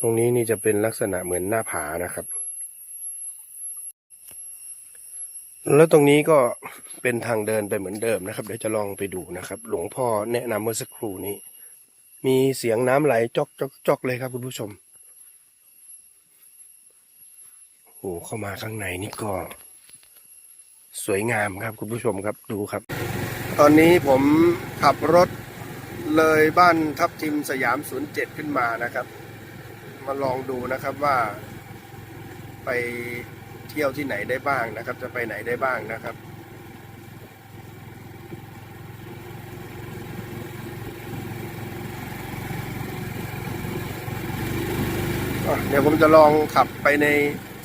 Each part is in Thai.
ตรงนี้นี่จะเป็นลักษณะเหมือนหน้าผานะครับ แล้วตรงนี้ก็เป็นทางเดินไปเหมือนเดิมนะครับ เดี๋ยวจะลองไปดูนะครับ หลวงพ่อแนะนำเมื่อสักครู่นี้ มีเสียงน้ำไหลจอกจอกจอกเลยครับคุณผู้ชมโอ้โหเข้ามาข้างในนี่ก็ สวยงามครับคุณผู้ชมครับดูครับ ตอนนี้ผมขับรถเลยบ้านทับทิมสยาม 07 ขึ้นมานะครับ มาลองดูนะครับว่าไปเที่ยวที่ไหนได้บ้างนะครับ จะไปไหนได้บ้างนะครับเดี๋ยวผมจะลองขับไปใน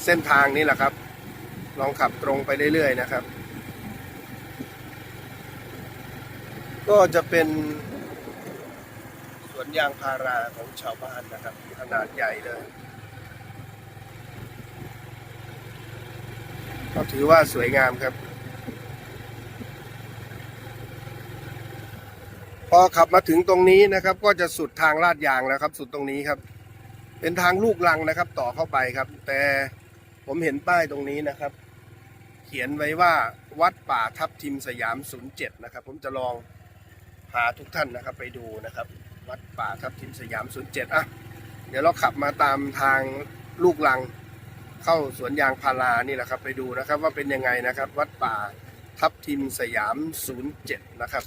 เส้นทางนี้แหละครับ ลองขับตรงไปเรื่อยๆนะครับ ก็จะเป็น วนยางพาราของชาวบ้านนะครับ ขนาดใหญ่เลย ก็ถือว่าสวยงามครับ พอขับมาถึงตรงนี้นะครับ ก็จะสุดทางลาดยางแล้วครับ สุดตรงนี้ครับ เป็นทางลูกลังนะครับ ต่อเข้าไปครับ แต่ผมเห็นป้ายตรงนี้นะครับ เขียนไว้ว่าวัดป่าทับทิมสยาม 07 นะครับ ผมจะลองพาทุกท่านนะครับไปดูนะครับ วัดป่าทับทิมสยาม 07 อะ เดี๋ยวเราขับมาตามทางลูกลัง เข้าสวนยางพารานี่แหละครับ ไปดูนะครับว่าเป็นยังไงนะครับ วัดป่าทับทิมสยาม 07 นะครับ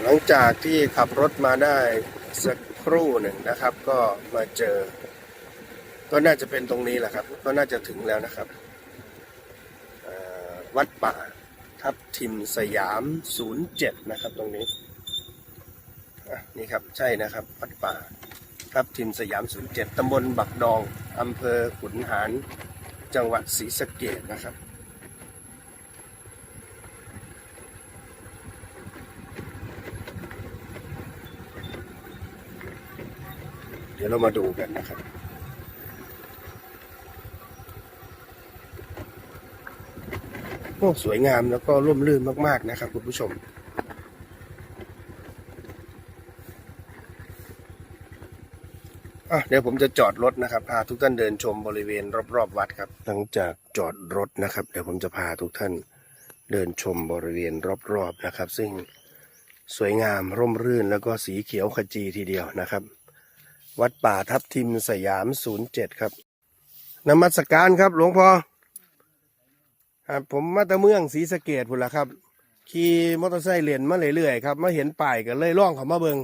ห ลังจากที่ขับรถมาได้สักครู่หนึ่งนะครับ ก็มาเจอ ก็น่าจะเป็นตรงนี้แหละครับ ก็น่าจะถึงแล้วนะครับวัดป่าทับทิมสยาม 07 นะครับ ตรงนี้นี่ครับใช่นะครับ วัดป่าทับทิมสยาม 07 ตำบลบักดอง อำเภอขุนหาร จังหวัดศรีสะเกดนะครับ ดี๋ยวเรามาดูกันนะครับ โอ้สวยงามแล้วก็ร่มรื่นมาก ๆ นะครับคุณผู้ชมอะเดี๋ยวผมจะจอดรถนะครับพาทุกท่านเดินชมบริเวณรอบๆวัดครับ หลังจากจอดรถนะครับ เดี๋ยวผมจะพาทุกท่านเดินชมบริเวณรอบๆนะครับ ซึ่งสวยงามร่มรื่นแล้วก็สีเขียวขจีทีเดียวนะครับ วัดป่าทับทิมสยาม07ครับนมัสการครับหลวงพ่อครับผมมาตะเมืองศรีสะเกดพุ่นละครับ ขี่มอเตอร์ไซค์เลียนมาเรื่อยๆครับมาเห็นป้ายก็เลยล่องเขามาเบิง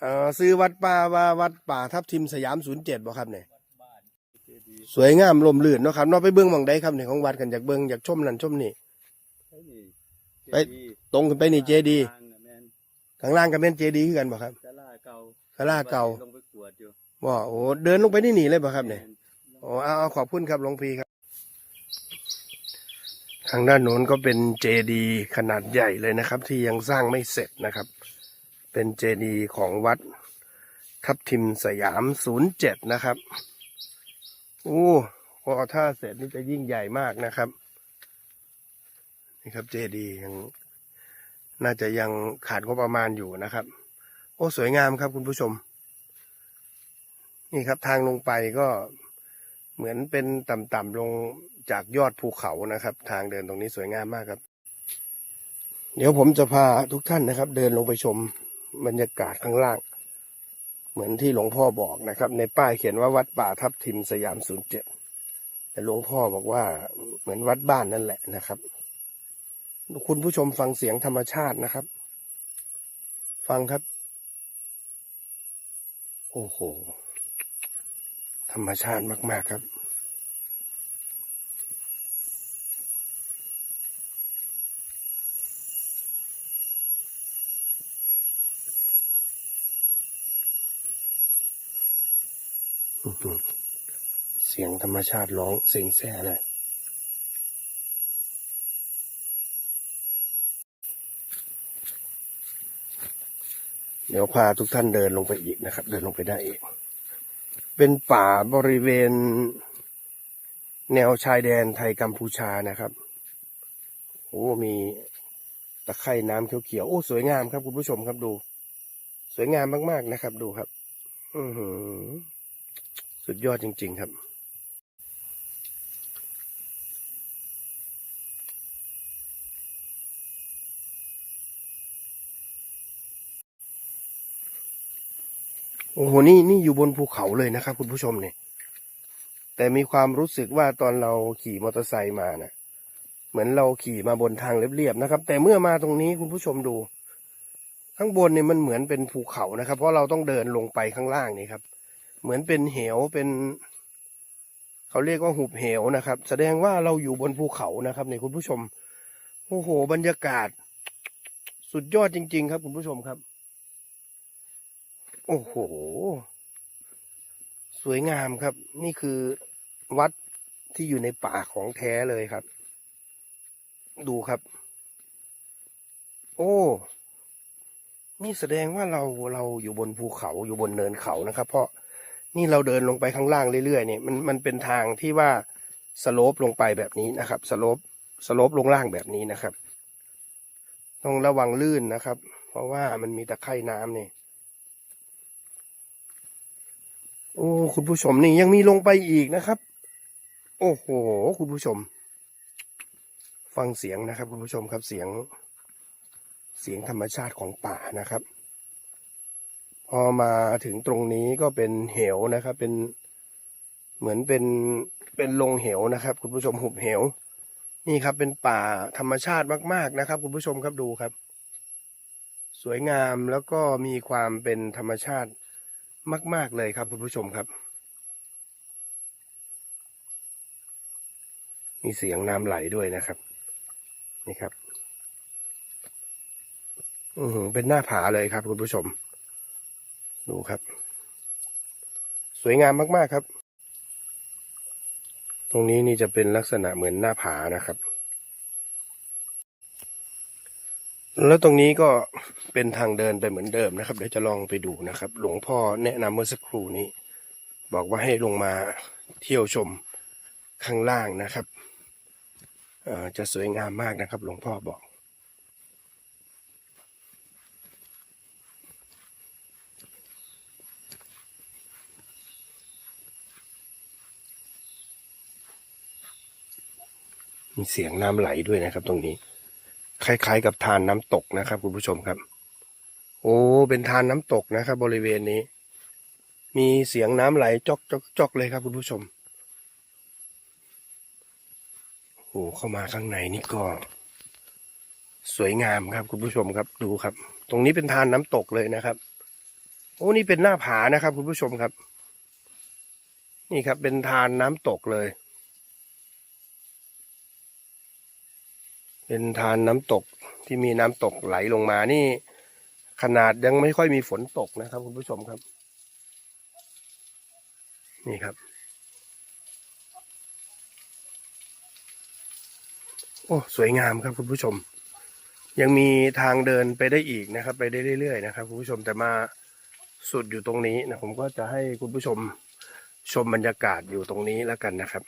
เอ่อซื้อวัดป่าว่าวัดป่าทับทิมสยาม07บ่ครับเนี่ยสวยงามลมลื่นเนาะครับเนาะไปเบิ้งหมองใดครับเนี่ยของวัดกันอยากเบิ้งอยากชมนั่นชมนี่ ไป ตรงขึ้นไปนี่เจดีข้างล่างก็เป็นเจดีคือกันบ่ครับ ศาลาเก่า ศาลาเก่าลงไปกวดอยู่บ่โอ้เดินลงไปนี่หนีเลยบ่ครับเนี่ยโอ้เอาเอาขอบคุณครับหลวงพี่ครับ ทางด้านโน้นก็เป็นเจดีย์ขนาดใหญ่เลยนะครับ ที่ยังสร้างไม่เสร็จนะครับ เป็นเจดีย์ของวัดทับทิมสยามศูนย์เจ็ดนะครับโอ้พอถ้าเสร็จนี่จะยิ่งใหญ่มากนะครับ นี่ครับเจดีย์ยังน่าจะยังขาดงบประมาณอยู่นะครับ โอ้สวยงามครับคุณผู้ชม นี่ครับทางลงไปก็เหมือนเป็นต่ำๆลงจากยอดภูเขานะครับ ทางเดินตรงนี้สวยงามมากครับ เดี๋ยวผมจะพาทุกท่านนะครับ เดินลงไปชมบรรยากาศข้างล่าง เหมือนที่หลวงพ่อบอกนะครับ ในป้ายเขียนว่าวัดป่าทับทิมสยามศูนย์เจ็ดแต่หลวงพ่อบอกว่าเหมือนวัดบ้านนั่นแหละนะครับ คุณผู้ชมฟังเสียงธรรมชาตินะครับ ฟังครับ อ้โห ธรรมชาติมาก ๆ ครับ เสียงธรรมชาติร้องเสียงแซ่เลย เดี๋ยวพาทุกท่านเดินลงไปอีกนะครับ เดินลงไปได้อีก เป็นป่าบริเวณ แนวชายแดนไทยกัมพูชานะครับโอ้มีตะไคร่น้ำเขียวๆโอ้สวยงามครับคุณผู้ชมครับดู สวยงามมากๆนะครับ ดูครับ อือหือสุดยอดจริง ๆ ครับ โอ้โหนี่นี่อยู่บนภูเขาเลยนะครับ คุณผู้ชมเนี่ย แต่มีความรู้สึกว่าตอนเราขี่มอเตอร์ไซค์มานะเหมือนเราขี่มาบนทางเรียบๆนะครับ แต่เมื่อมาตรงนี้คุณผู้ชมดู ข้างบนเนี่ยมันเหมือนเป็นภูเขานะครับ เพราะเราต้องเดินลงไปข้างล่างนี่ครับ เหมือนเป็นเหวเป็นเขาเรียกว่าหุบเหวนะครับ แสดงว่าเราอยู่บนภูเขานะครับเนี่ยคุณผู้ชมโอ้โห บรรยากาศ สุดยอดจริง ๆ ครับ คุณผู้ชมครับ โอ้โห สวยงามครับ นี่คือวัดที่อยู่ในป่าของแท้เลยครับ ดูครับ โอ้ นี่แสดงว่าเราเราอยู่บนภูเขาอยู่บนเนินเขานะครับ เพราะนี่เราเดินลงไปข้างล่างเรื่อยๆเนี่ยมันมันเป็นทางที่ว่าสโลปลงไปแบบนี้นะครับสโลปสโลปลงล่างแบบนี้นะครับ ต้องระวังลื่นนะครับ เพราะว่ามันมีตะไคร่น้ำเนี่ย โอ้คุณผู้ชมนี่ยังมีลงไปอีกนะครับ โอ้โห คุณผู้ชม ฟังเสียงนะครับ คุณผู้ชมครับเสียง เสียงธรรมชาติของป่านะครับ พอมาถึงตรงนี้ก็เป็นเหวนะครับ เป็นเหมือนเป็นเป็นลงเหวนะครับ คุณผู้ชมหุบเหว นี่ครับเป็นป่าธรรมชาติมาก ๆนะครับ คุณผู้ชมครับดูครับ สวยงามแล้วก็มีความเป็นธรรมชาติ มาก ๆ เลยครับคุณผู้ชมครับ มีเสียงน้ำไหลด้วยนะครับ นี่ครับ อือเป็นหน้าผาเลยครับคุณผู้ชม ดูครับ สวยงามมาก ๆ ครับ ตรงนี้นี่จะเป็นลักษณะเหมือนหน้าผานะครับ แล้วตรงนี้ก็เป็นทางเดินไปเหมือนเดิมนะครับ เดี๋ยวจะลองไปดูนะครับ หลวงพ่อแนะนำเมื่อสักครู่นี้ บอกว่าให้ลงมาเที่ยวชมข้างล่างนะครับจะสวยงามมากนะครับ หลวงพ่อบอก มีเสียงน้ำไหลด้วยนะครับตรงนี้ คล้ายๆ กับทานน้ำตกนะครับ คุณผู้ชมครับ โอ้เป็นทานน้ำตกนะครับ บริเวณนี้ มีเสียงน้ำไหลจอกจอกจอกเลยครับ คุณผู้ชมโอ้เข้ามาข้างในนี่ก็ สวยงามครับ คุณผู้ชมครับดูครับ ตรงนี้เป็นทานน้ำตกเลยนะครับ โอ้นี่เป็นหน้าผานะครับ คุณผู้ชมครับ นี่ครับ เป็นทานน้ำตกเลย เป็นทานน้ำตกที่มีน้ำตกไหลลงมานี่ ขนาดยังไม่ค่อยมีฝนตกนะครับ คุณผู้ชมครับ นี่ครับ โอ้สวยงามครับคุณผู้ชม ยังมีทางเดินไปได้อีกนะครับ ไปได้เรื่อยๆนะครับคุณผู้ชมแต่มาสุดอยู่ตรงนี้นะผมก็จะให้คุณผู้ชมชมบรรยากาศอยู่ตรงนี้แล้วกันนะครับ